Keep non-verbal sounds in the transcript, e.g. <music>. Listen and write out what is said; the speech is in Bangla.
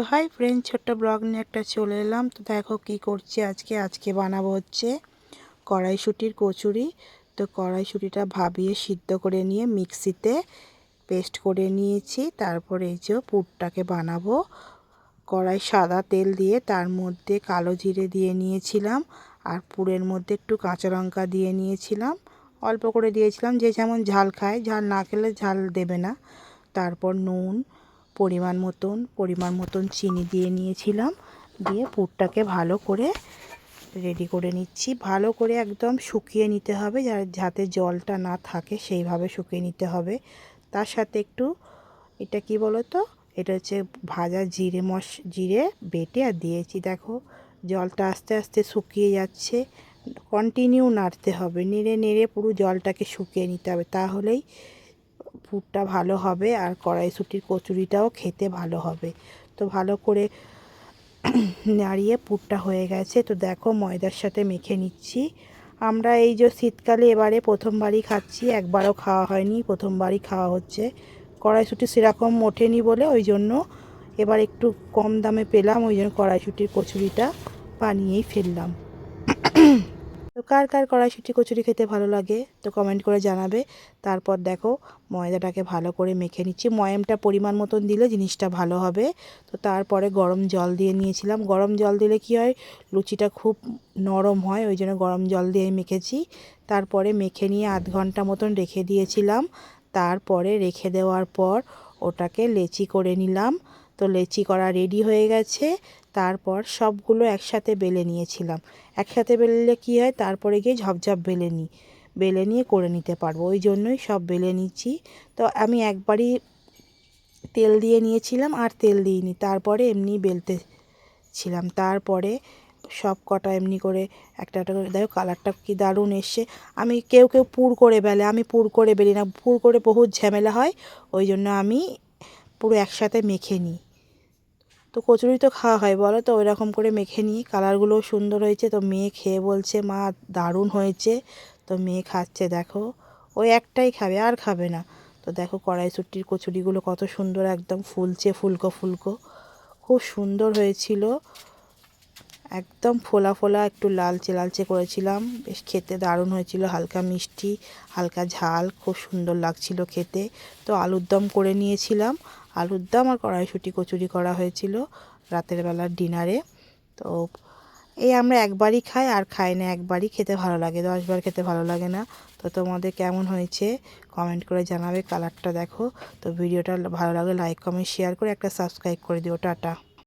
তো হাই ফ্রেন্ড ছোট্ট ব্লগ নিয়ে একটা চলে এলাম। তো দেখো কি করছি আজকে। আজকে বানাবো হচ্ছে কড়াইশুটির কচুরি। তো কড়াইশুটিটা ভাবিয়ে সিদ্ধ করে নিয়ে মিক্সিতে পেস্ট করে নিয়েছি। তারপর এই যে পুরটাকে বানাবো। কড়াই সাদা তেল দিয়ে তার মধ্যে কালো জিরে দিয়ে নিয়েছিলাম আর পুরের মধ্যে একটু কাঁচা লঙ্কা দিয়ে নিয়েছিলাম। অল্প করে দিয়েছিলাম, যে যেমন ঝাল খায়। ঝাল না খেলে ঝাল দেবে না। তারপর নুন পরিমাণ মতন পরিমাণ মতন চিনি দিয়ে নিয়েছিলাম। দিয়ে পুরটাকে ভালো করে রেডি করে নিচ্ছি। ভালো করে একদম শুকিয়ে নিতে হবে যাতে জলটা না থাকে, সেইভাবে শুকিয়ে নিতে হবে। তার সাথে একটু, এটা কি বলো তো এটা হচ্ছে ভাজা জিরে মশ, জিরে বেটে আর দিয়েছি। দেখো, জলটা আস্তে আস্তে শুকিয়ে যাচ্ছে। কন্টিনিউ নাড়তে হবে। নেড়ে নেড়ে পুরো জলটাকে শুকিয়ে নিতে হবে। তাহলেই পুরটা ভালো হবে আর কড়াইশুটির কচুরিটাও খেতে ভালো হবে। তো ভালো করে <clears throat> নাড়িয়ে পুরটা হয়ে গেছে। তো দেখো ময়দার সাথে মেখে নিচ্ছি। আমরা এই যে শীতকালে এবারে প্রথমবারই খাচ্ছি, একবারও খাওয়া হয়নি, প্রথমবারই খাওয়া হচ্ছে। কড়াইশুটি সেরকম ওঠেনি বলে ওই জন্য এবার একটু কম দামে পেলাম, ওই জন্য কড়াইশুটির কচুরিটা বানিয়েই ফেললাম। <clears throat> তো কার কার কড়াইশুটি, কচুরি খেতে ভালো লাগে? তো কমেন্ট করে জানাবে। তারপর দেখো, ময়দাটাকে ভালো করে মেখে নিচ্ছি। ময়ামটা পরিমাণ মতন দিলে জিনিসটা ভালো হবে। তো তারপরে গরম জল দিয়ে নিয়েছিলাম। গরম জল দিলে কি হয়? লুচিটা খুব নরম হয়, ওই জন্য গরম জল দিয়ে মেখেছি। তারপরে মেখে নিয়ে আধ ঘণ্টা মতন রেখে দিয়েছিলাম। তারপরে রেখে দেওয়ার পর ওটাকে লেচি করে নিলাম। তো লেচি করা রেডি হয়ে গেছে। তারপর সবগুলো একসাথে বেলে নিয়েছিলাম। একসাথে বেললে কি হয়? তারপরে গিয়ে ঝপঝপ বেলে নিই বেলে নিয়ে করে নিতে পারব। ওই জন্যই সব বেলে নিচ্ছি। তো আমি একবারই তেল দিয়ে নিয়েছিলাম আর তেল দিইনি। তারপরে এমনি বেলতে ছিলাম তারপরে সব কটা এমনি করে একটা একটা করে, দেখো কালারটা কি দারুণ এসছে। আমি কেউ কেউ পুর করে বেলে, আমি পুর করে বেলি না। পুর করে বহুত ঝামেলা হয়, ওই জন্য আমি পুরো একসাথে মেখে নিই। তো কচুরি তো খাওয়া হয়, বলো তো? ওইরকম করে মেখে নিই। কালারগুলোও সুন্দর হয়েছে, তো মেয়ে খেয়ে বলছে, মা, দারুণ হয়েছে। তো মেয়ে খাচ্ছে, দেখো। ওই একটাই খাবে, আর খাবে না। তো দেখো কড়াইশুটির কচুরিগুলো কত সুন্দর, একদম ফুলছে, ফুলকো ফুলকো। খুব সুন্দর হয়েছিল। একদম ফোলা ফোলা, একটু লালচে লালচে করেছিলাম। বেশ খেতে দারুণ হয়েছিল, হালকা মিষ্টি, হালকা ঝাল, খুব সুন্দর লাগছিল খেতে। তো আলুর দম করে নিয়েছিলাম। আলুর দম আর কড়াইশুটি, কচুরি করা হয়েছিল রাতের বেলার ডিনারে। তো এই আমরা একবারই খাই, আর খাই না একবারই খেতে ভালো লাগে, দশবার খেতে ভালো লাগে না। তো তোমাদের কেমন হয়েছে? কমেন্ট করে জানাবে, কালারটা দেখো। তো ভিডিওটা ভালো লাগলে লাইক, কমেন্ট, শেয়ার করে একটা সাবস্ক্রাইব করে দিও। টাটা।